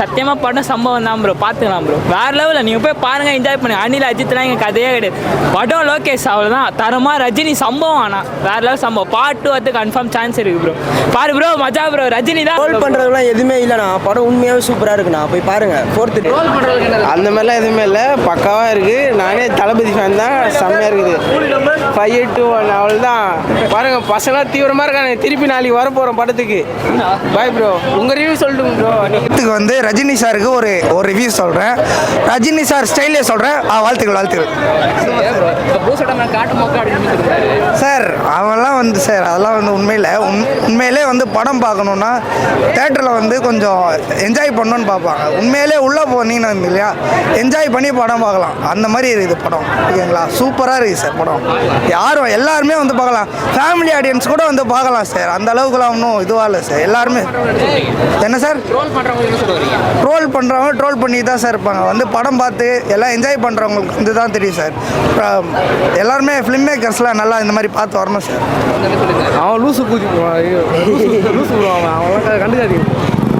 சத்தியமாக படம் சம்பவம் தான் ப்ரோ பார்த்துக்கலாம் ப்ரோ வேற லெவலில் நீங்கள் போய் பாருங்கள் என்ஜாய் பண்ணி அனில் அஜித்லாம் எங்கள் கதையே கிடையாது. படம் லோகேஷ் அவ்வளோதான் தரமாக ரஜினி சம்பவம் ஆனால் வேற லெவல் சம்பவம். பார்ட் டூ வந்து கன்ஃபார்ம் சான்ஸ் இருக்குது ப்ரோ பாரு ப்ரோ மஜா ப்ரோ ரஜினி தான் ரோல் பண்ணுறதுலாம் எதுவுமே இல்லைண்ணா படம் உண்மையாகவே சூப்பராக இருக்குண்ணா போய் பாருங்க. ஃபோர்த்து அந்த மாதிரிலாம் எதுவுமே இல்லை. பக்காவாக இருக்குது நானே தளபதி ஃபேன் தான். செம்மையாக இருக்குது. ஃபைவ் எயிட் டூ ஒன் அவள் தான் பாருங்க பசங்களாம் தீவிரமாக இருக்காங்க திருப்பி நாளைக்கு வர போகிறோம் படத்துக்கு பாய் ப்ரோ உங்கள் ரிவ்யூ சொல்லிட்டு ப்ரோ படத்துக்கு வந்து ரஜினி சாருக்கு ஒரு ஒரு ரிவ்யூ சொல்கிறேன் ரஜினி சார் ஸ்டைலே சொல்கிறேன் வாழ்த்துக்கள் வாழ்த்துக்கள். சார் அவெல்லாம் வந்து சார் அதெல்லாம் வந்து உண்மையில் உண் உண்மையிலே வந்து படம் பார்க்கணுன்னா தேட்டரில் வந்து கொஞ்சம் என்ஜாய் பண்ணணும்னு பார்ப்பாங்க. உண்மையிலே உள்ளே போனீங்கன்னு இல்லையா? என்ஜாய் பண்ணி படம் பார்க்கலாம். அந்த மாதிரி இருக்குது படம். ஓகேங்களா? சூப்பராக இருக்குது சார் படம். யாரும் எல்லாருமே வந்து பார்க்கலாம். ஃபேமிலி ஆடியன்ஸ் கூட வந்து பார்க்கலாம் சார். அந்த அளவுக்குலாம் ஒன்றும் இதுவாக இல்லை சார். எல்லாருமே என்ன சார்? ட்ரோல் பண்ணுறவங்க ட்ரோல் பண்ணி தான் சார் இருப்பாங்க. வந்து படம் பார்த்து எல்லாம் என்ஜாய் பண்ணுறவங்களுக்கு வந்து தான் தெரியும் சார். எல்லாருமே ஃபிலிம் மேக்கர்ஸ்லாம் நல்லா இந்த மாதிரி பார்த்து வரணும் சார். அவன் லூசு பூஜி லூசு அவன் கண்டுக்காதீங்க.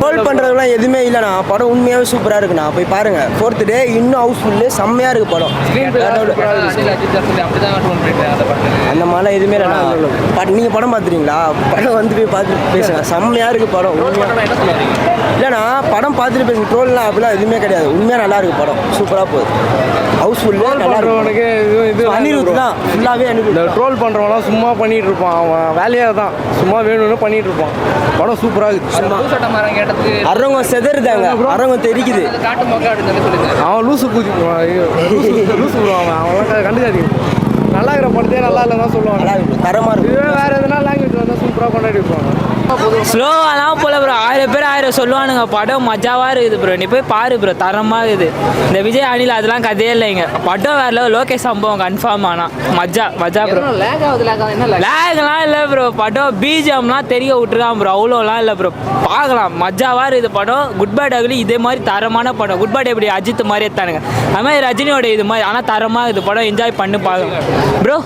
ரோல் பண்ணுறதுலாம் எதுவுமே இல்லைண்ணா. படம் உண்மையாகவே சூப்பராக இருக்குண்ணா. போய் பாருங்க. ஃபோர்த்து டே இன்னும் ஹவுஸ்ஃபுல்லு செம்மையாக இருக்கு படம். அந்த மாதிரிலாம் எதுவுமே இல்லைண்ணா. பட் நீங்கள் படம் பார்த்துறீங்களா படம் வந்து போய் பார்த்து பேசுங்க. செம்மையாக இருக்குது படம். இல்லைண்ணா படம் பார்த்துட்டு பேசுங்க. ட்ரோல்லாம் அப்படிலாம் எதுவுமே கிடையாது. உண்மையாக நல்லா இருக்கு படம். சூப்பராக போகுது. ஹவுஸ்ஃபுல்லு நல்லா பண்ணுறவனுக்கு இது அனிருத் தான் ஃபுல்லாகவே இந்த அனிருத் ட்ரோல் பண்ணுறவங்களாம் சும்மா பண்ணிட்டு இருப்பான் அவன் வேலையாக தான் சும்மா வேணும்னு பண்ணிட்டு இருப்பான் படம் சூப்பராக இருக்குது அரங்கம் செதறுதாங்க அரங்கம் தெரிக்குது. அவன் லூசு பூஜி லூசு அவன். அவன்லாம் கண்டுக்காதீங்க. நல்லா இருக்கிற படத்தையே நல்லா இல்லைன்னு தான் சொல்லுவாங்க. தரமாக இருக்கு. இதுவே வேறு எதுனா லாங்குவேஜ் சூப்பராக கொண்டாடி இருப்பாங்க ஸ்லோவாலாம் போல ப்ரோ ஆயிரம் பேர் ஆயிரம் சொல்லுவானுங்க. படம் மஜாவாக இருக்குது ப்ரோ நீ போய் பாரு ப்ரோ தரமாக இருக்குது. இந்த விஜய் அனில் அதெல்லாம் கதையே இல்லைங்க படம் வேற level, லோகேஷ் சம்பவம் கன்ஃபார்ம் ஆனால் மஜா மஜா ப்ரோ லேக்லாம் இல்லை ப்ரோ படம் பிஜிஎம்லாம் தெரிய விட்டுருக்கான் ப்ரோ அவ்வளோலாம் இல்லை ப்ரோ பார்க்கலாம். மஜாவாக இருக்குது படம். குட் பை டகுலி இதே மாதிரி தரமான படம். குட் பை எப்படி? அஜித் மாதிரி எடுத்தானுங்க. அது மாதிரி ரஜினியோட இது மாதிரி. ஆனால் தரமாக இது படம் என்ஜாய் பண்ணி பார்க்கலாம். ப்ரோ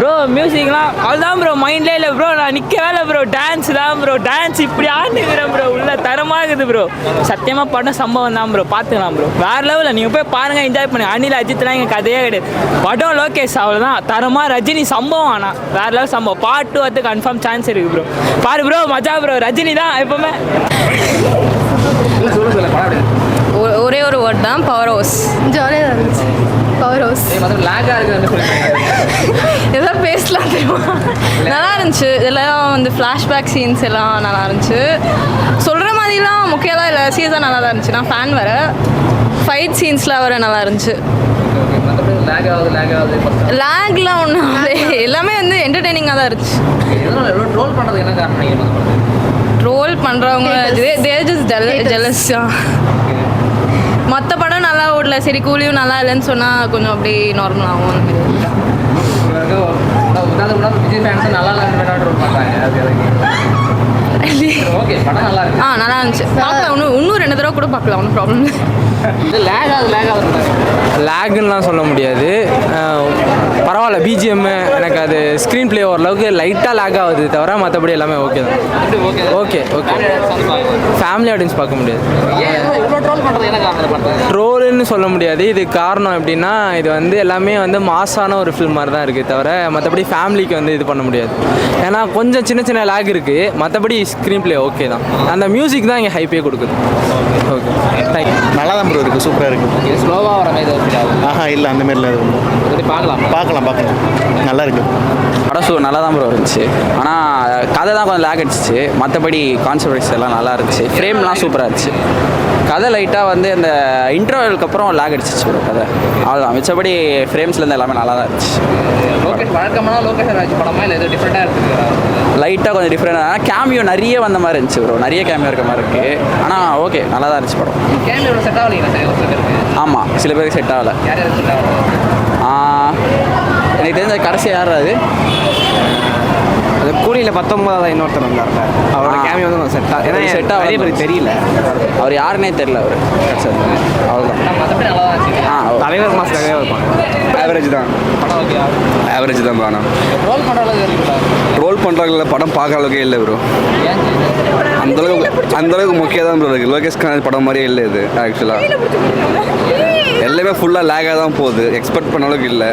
ப்ரோ மியூசிக்லாம் அவ்வளோதான் ப்ரோ மைண்ட்லே இல்லை ப்ரோ நான் நிற்கவே இல்லை ப்ரோ டான்ஸ் தான் ப்ரோ டான்ஸ் இப்படி ஆடுகிறேன் ப்ரோ உள்ள தரமாக இருக்குது ப்ரோ சத்தியமாக படம் சம்பவம் தான் ப்ரோ பார்த்துக்கலாம் ப்ரோ வேற லெவலில் நீங்கள் போய் பாருங்கள் என்ஜாய் பண்ணி அனில் அஜித்லாம் எங்கள் கதையே கிடையாது. படம் லோகேஷ் அவ்வளோதான் தரமாக ரஜினி சம்பவம் ஆனால் வேற லெவல் சம்பவம். பார்ட் டூ வந்து கன்ஃபார்ம் சான்ஸ் இருக்குது ப்ரோ பாரு ப்ரோ மஜா ப்ரோ ரஜினி தான் எப்பவுமே. ஒரே ஒரு வேர்ட் தான் பவர் ஹவுஸ் ஜாலியாக இருந்துச்சு. பவர் ஹவுஸ் இதெல்லாம் பேசலாம் தெரியுமா? நல்லா இருந்துச்சு. இதெல்லாம் வந்து ஃப்ளாஷ்பேக் சீன்ஸ் எல்லாம் நல்லா இருந்துச்சு. சொல்கிற மாதிரிலாம் முக்கியலாம் இல்லை. சீரியஸாக நல்லா தான் இருந்துச்சு. நான் ஃபேன் வர ஃபைட் சீன்ஸ்லாம் வர நல்லா இருந்துச்சு. லேக்லாம் ஒன்றும் எல்லாமே வந்து என்டர்டெய்னிங்காக தான் இருந்துச்சு. ரோல் பண்ணுறவங்க ஜெலஸ் மற்ற படம் நல்லா ஓடல. சரி கூலியும் நல்லா இல்லைன்னு சொன்னால் கொஞ்சம் அப்படி நார்மல் ஆகும் ஆ நல்லா இருந்துச்சு. பார்க்கலாம் இன்னும் இன்னும் ரெண்டு தடவை கூட பார்க்கலாம் ஒன்றும் ப்ராப்ளம் இல்லை. லேகுன்னெலாம் சொல்ல முடியாது. பரவாயில்ல பிஜிஎம் எனக்கு அது ஸ்க்ரீன் ப்ளே ஓரளவுக்கு லைட்டாக லேக் ஆகுது தவிர மற்றபடி எல்லாமே ஓகே தான். ஓகே ஓகே ஃபேமிலி ஆடியன்ஸ் பார்க்க முடியாது. ட்ரோலுன்னு சொல்ல முடியாது. இது காரணம் எப்படின்னா இது வந்து எல்லாமே வந்து மாசான ஒரு ஃபில்ம் மாதிரி தான் இருக்குது தவிர மற்றபடி ஃபேமிலிக்கு வந்து இது பண்ண முடியாது. ஏன்னா கொஞ்சம் சின்ன சின்ன லேக் இருக்குது மற்றபடி ஸ்க்ரீன் ப்ளே ஓகே தான். அந்த மியூசிக் தான் இங்கே ஹைப்பே கொடுக்குது. ஓகே தேங்க்யூ நல்லா தான் ப்ரோ இருக்குது சூப்பராக இருக்குது ஸ்லோவாக வர மாதிரி ஆஹா இல்லை அந்த மாதிரிலாம் எதுவும் பார்க்கலாம். பார்க்கலாம் பார்க்கலாம். நல்லா இருக்கு. படம் ஷூ நல்லா தான் ப்ரோ இருந்துச்சு. ஆனால் கதை தான் கொஞ்சம் லேக் அடிச்சிச்சு. மற்றபடி கான்செப்ட்ஸ் எல்லாம் நல்லா இருந்துச்சு. ஃப்ரேம்லாம் சூப்பராக இருந்துச்சு. கதை லைட்டாக வந்து அந்த இன்டர்வலுக்கு அப்புறம் லேக் அடிச்சிச்சு ப்ரோ கதை. அவ்வளோதான் மிச்சபடி ஃப்ரேம்ஸ்லேருந்து எல்லாமே நல்லா தான் இருந்துச்சு வழக்கமான லோகேஷ் ராஜ் படமா இல்லை எதுவும் டிஃப்ரெண்ட்டாக இருக்குது லைட்டாக கொஞ்சம் டிஃப்ரெண்ட் ஆனால் கேமியோ நிறைய வந்த மாதிரி இருந்துச்சு ப்ரோ நிறைய கேமியோ இருக்க மாதிரி இருக்குது ஆனால் ஓகே நல்லா தான் இருந்துச்சு படம். கேமியோட செட் ஆகலைங்களா? ஆமாம் சில பேருக்கு செட் ஆகல. எனக்கு தெரிஞ்ச கடைசி யார் அது? கூலியில் பத்தொன்பதாவது இன்னொருத்தர் வந்தார்ல. அவரோட. கேமியோ வந்து செட் ஏன்னா செட் செட் ஆகல. நிறைய பேருக்கு தெரியல. அவர் யாருன்னே தெரில அவர். அவ்வளோதான் மற்றபடி நல்லா தான் இருந்துச்சு. ஆ தலைவர் மாஸ்டராகவே இருப்பாங்க ஆவரேஜ் தான். படம் ஆவரேஜ் தான் ஆனால் ரோல் பண்ணுற அளவுக்கு ரோல் பண்ணுறாங்கள படம் பார்க்குற அளவுக்கே இல்லை ப்ரோ ஏன் அந்த அளவுக்கு அந்த அளவுக்கு முக்கியம் தான் ப்ரோ இருக்குது லோகேஷ் கனகராஜ் படம் மாதிரியே இல்லை இது ஆக்சுவலாக எல்லாமே ஃபுல்லாக லேகாக தான் போகுது. எக்ஸ்பெக்ட் பண்ண அளவுக்கு இல்லை.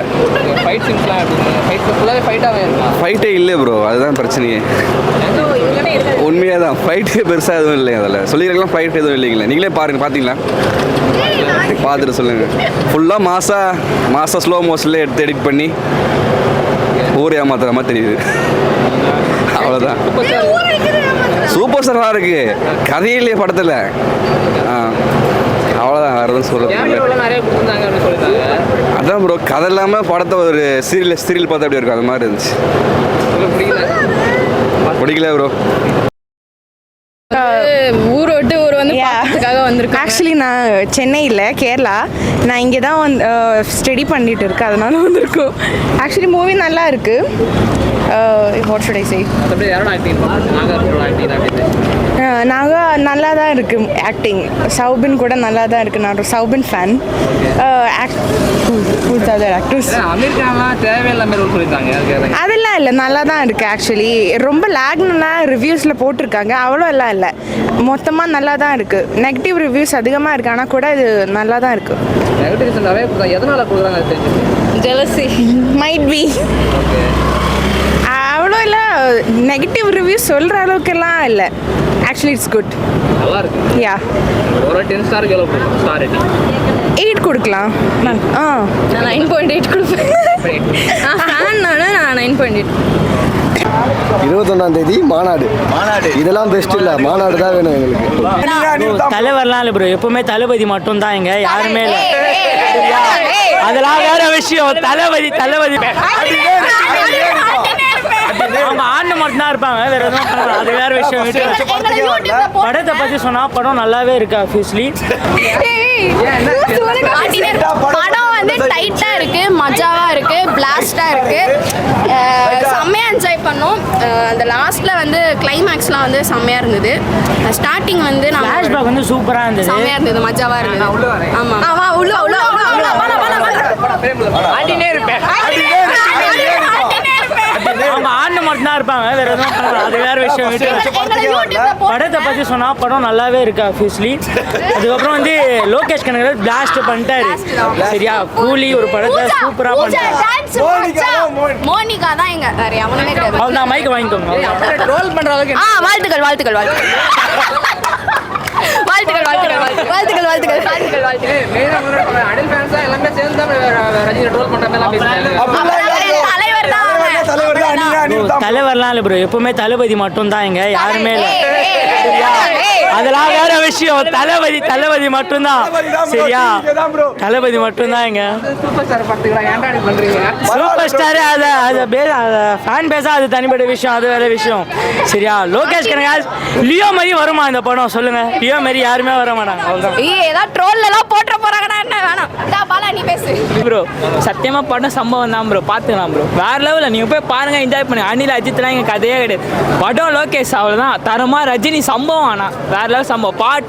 ஃபைட் சீன்ஸ்லாம் ஃபைட் ஃபுல்லாகவே ஃபைட்டாகவே இருக்கா? ஃபைட்டே இல்லை ப்ரோ அதுதான் பிரச்சனையே. உண்மையாக தான் ஃபைட்டே பெருசாக எதுவும் இல்லை அதில். சொல்லியிருக்கலாம் ஃபைட் எதுவும் இல்லைங்களே. நீங்களே பாருங்க பார்த்தீங்களா பார்த்துட்டு சொல்லுங்கள் ஃபுல்லாக மாசா மாசா ஸ்லோ மோஷன்லேயே எடுத்து எடிட் பண்ணி ஊர் ஏமாத்துற மாதிரி தெரியுது. அவ்வளோதான் சூப்பர் ஸ்டாராக இருக்கு. கதையே இல்லையே படத்தில். ஆ. அவ்வளோதான் வேறு எதுவும் சொல்லியிருந்தாங்க? அதான் ப்ரோ கதை இல்லாமல் படத்தை ஒரு சீரியல் சீரியல் பார்த்தா எப்படி இருக்கும்? அது மாதிரி இருந்துச்சு. பிடிக்கல? ப்ரோ ஊர் விட்டு ஊர் வந்து பார்க்கறதுக்காக வந்திருக்கேன் ஆக்சுவலி நான் சென்னையில் கேரளா. நான் இங்கே தான் வந்து ஸ்டடி பண்ணிட்டு இருக்கேன். அதனால வந்திருக்கோம். ஆக்சுவலி மூவி நல்லா இருக்கு. வாட் ஷுட் ஐ சே நாங்கள் நல்லா தான் இருக்கு ஆக்டிங் சௌபின் கூட நல்லா தான் இருக்கு. நான் ஒரு சௌபின் ஃபேன் ஆக்டர்ஸ் அதெல்லாம் இல்லை. நல்லா தான் இருக்குது ஆக்சுவலி ரொம்ப லேக்னுலாம் ரிவ்யூஸில் போட்டிருக்காங்க. அவ்வளோ எல்லாம் இல்லை. மொத்தமாக நல்லா தான் இருக்குது நெகட்டிவ் ரிவ்யூஸ் அதிகமாக இருக்குது ஆனால் கூட இது நல்லா தான் இருக்குது நெகட்டிவ்ஸ் நிறைய எதனால கொடுக்குறாங்க jealousy might be negative review சொல்கிற அளவுக்கெல்லாம் இல்லை. ஆக்சுவலி இட்ஸ் குட் நல்லா இருக்கு யா ஒரு டென் ஸ்டாருக்கு எவ்வளோ கொடுக்கும் ஸ்டார் ரேட்டிங் எயிட் கொடுக்கலாம். நான் ஆ. நான் நைன் பாயிண்ட் எயிட் கொடுப்பேன். ஃபேன் நான் நைன் பாயிண்ட் எயிட் இருபத்தொன்னாம் தேதி மாநாடு. மாநாடு. இதெல்லாம் பெஸ்ட் இல்லை. மாநாடு. தான் வேணும் எங்களுக்கு. தலைவர்லாம் இல்லை ப்ரோ எப்பவுமே தளபதி மட்டும் தான் இங்க. யாருமே இல்லை? அதெல்லாம் வேற விஷயம். தளபதி தளபதி. மட்டும் தான் இருப்பாங்க வேற எதுவும் பண்ணல. அது வேற விஷயம் படத்தை பத்தி சொன்னா படம் நல்லாவே இருக்கு ஆப்வியஸ்லி படம் வந்து டைட்டா இருக்கு மஜாவா இருக்கு பிளாஸ்டா இருக்கு செம்மையா என்ஜாய் பண்ணோம் அந்த லாஸ்ட்ல வந்து கிளைமேக்ஸ்லாம் வந்து செம்மையா இருந்தது ஸ்டார்டிங் வந்து நான் ஃபிளாஷ்பேக் வந்து சூப்பரா இருந்தது செம்மையா இருந்தது மஜாவா இருந்தது ஆமா ஆமா உள்ள உள்ள உள்ள. ஆடினே இருப்பேன் அவங்க ஆண்டு மட்டும் தான் இருப்பாங்க. வேற எதுவும். அது வேற விஷயம். படத்தை பத்தி சொன்னா படம் நல்லாவே இருக்கு ஆப்வியஸ்லி அதுக்கப்புறம் வந்து லோகேஷ் கனகராஜ் பிளாஸ்ட் பண்ணிட்டாரு. சரியா? கூலி ஒரு படத்தை சூப்பரா பூஜா பண்ணிட்டாரு. டான்ஸ் மோனிகா தான் எங்க வேற எவனுமே கிடையாது. அவள் தான் மைக் வாங்கிக்கோங்க. ரோல் பண்ணுற அளவுக்கு ஆ வாழ்த்துக்கள் வாழ்த்துக்கள் வாழ்த்துக்கள். வாழ்த்துக்கள் வாழ்த்துக்கள் வாழ்த்துக்கள் வாழ்த்துக்கள் வாழ்த்துக்கள். அடில் ஃபேன்ஸாக எல்லாமே சேர்ந்து தான் ரஜினி ரோல் தலைவர் தான் தலைவர்லாம் இல்லை ப்ரோ எப்பவுமே தளபதி மட்டும் தான் இங்க யாருமே இல்லை. விஷயம். தளபதி தளபதி மட்டும் தான் சரியா? தளபதி மட்டும் தான் இங்க. சூப்பர் ஸ்டார் அதை அதை ஃபேன் பேஸா அது தனிப்பட்ட விஷயம் அது வேற விஷயம். சரியா? லோகேஷ் கனகராஜ் லியோ மாதிரி வருமா இந்த படம்? சொல்லுங்க. லியோ மாதிரி யாருமே வர மாட்டாங்க. ஏதாவது ட்ரோல்ல எல்லாம் போட்டுற போறாங்கடா என்ன வேணாம். டா பாலா நீ பேசு. ப்ரோ சத்தியமா படம் சம்பவம் தான் ப்ரோ பார்த்துக்கலாம் ப்ரோ வேற லெவலில் நீங்கள் போய் பாருங்க என்ஜாய் பண்ணுங்க. அனில் அஜித்லாம் இங்கே கதையே கிடையாது. படம் லோகேஷ் அவ்வளோதான் தரமா ரஜினி சம்பவம் ஆனால் வேற லெவல் சம்பவம். பாட்டு